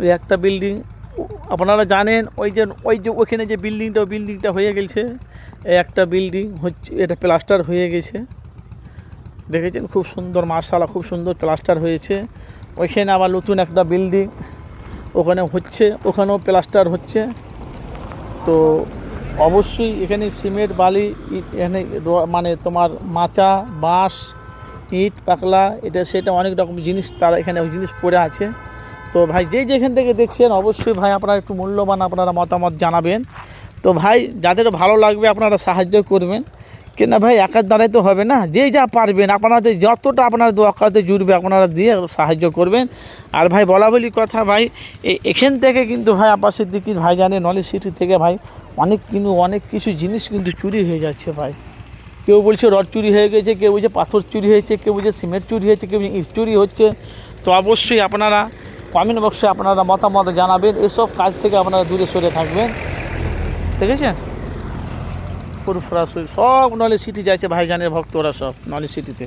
ওই একটা বিল্ডিং আপনারা জানেন ওই যে ওই যে ওখানে যে বিল্ডিংটা বিল্ডিংটা হয়ে গেছে। এই একটা বিল্ডিং হচ্ছে, এটা প্লাস্টার হয়ে গেছে। দেখেছেন? খুব সুন্দর মার্শালা, খুব সুন্দর প্লাস্টার হয়েছে। ওইখানে আবার নতুন একটা বিল্ডিং ওখানে হচ্ছে, ওখানেও প্লাস্টার হচ্ছে। তো অবশ্যই এখানে সিমেন্ট, বালি এখানে মানে তোমার মাচা, বাঁশ, ইট, পাকলা, এটা, সেটা অনেক রকম জিনিস তারা এখানে ওই জিনিস পড়ে আছে। তো ভাই যে যেখান থেকে দেখছেন, অবশ্যই ভাই আপনারা একটু মূল্যবান আপনারা মতামত জানাবেন। তো ভাই, যাদের ভালো লাগবে আপনারা সাহায্য করবেন। কেন ভাই, একার দ্বারাই তো হবে না। যেই যা পারবেন, আপনাদের যতটা আপনার দোয়াকাতে জুড়বে, আপনারা দিয়ে সাহায্য করবেন। আর ভাই, বলা বলি কথা ভাই এখান থেকে কিন্তু ভাই আপাসের দিকে ভাই জানে নলেজ সিটি থেকে ভাই, অনেক কিন্তু অনেক কিছু জিনিস কিন্তু চুরি হয়ে যাচ্ছে ভাই। কেউ বলছে রড চুরি হয়ে গেছে, কেউ বলছে পাথর চুরি হয়েছে, কেউ বলছে সিমেন্ট চুরি হয়েছে, কেউ ইট চুরি হচ্ছে। তো অবশ্যই আপনারা কমেন্ট বক্সে আপনারা মতামত জানাবেন। এসব কাজ থেকে আপনারা দূরে সরে থাকবেন। দেখেছেন? পুরুফরা সব নলেজ সিটি যাচ্ছে, ভাইজানের ভক্তরা সব নলেজ সিটিতে